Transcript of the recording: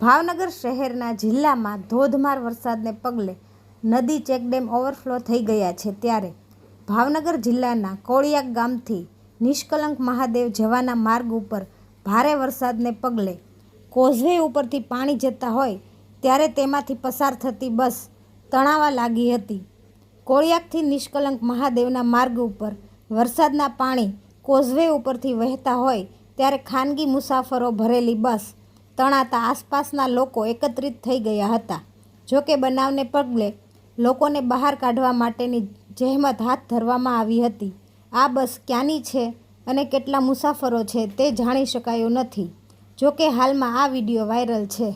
ભાવનગર શહેરના જિલ્લામાં ધોધમાર વરસાદને પગલે નદી ચેકડેમ ઓવરફ્લો થઈ ગયા છે ત્યારે ભાવનગર જિલ્લાના કોળિયાક ગામથી નિષ્કલંક મહાદેવ જવાના માર્ગ ઉપર ભારે વરસાદને પગલે કોઝવે ઉપરથી પાણી જતા હોય ત્યારે તેમાંથી પસાર થતી બસ તણાવા લાગી હતી. કોળિયાકથી નિષ્કલંક મહાદેવના માર્ગ ઉપર વરસાદના પાણી કોઝવે ઉપરથી વહેતા હોય ત્યારે ખાનગી મુસાફરો ભરેલી બસ તણાતા આસપાસના લોકો એકત્રિત થઈ ગયા હતા. જોકે બનાવને પગલે લોકોને બહાર કાઢવા માટેની જહેમત હાથ ધરવામાં આવી હતી. આ બસ ક્યાંની છે અને કેટલા મુસાફરો છે તે જાણી શકાયું નથી. જોકે હાલમાં આ વીડિયો વાયરલ છે.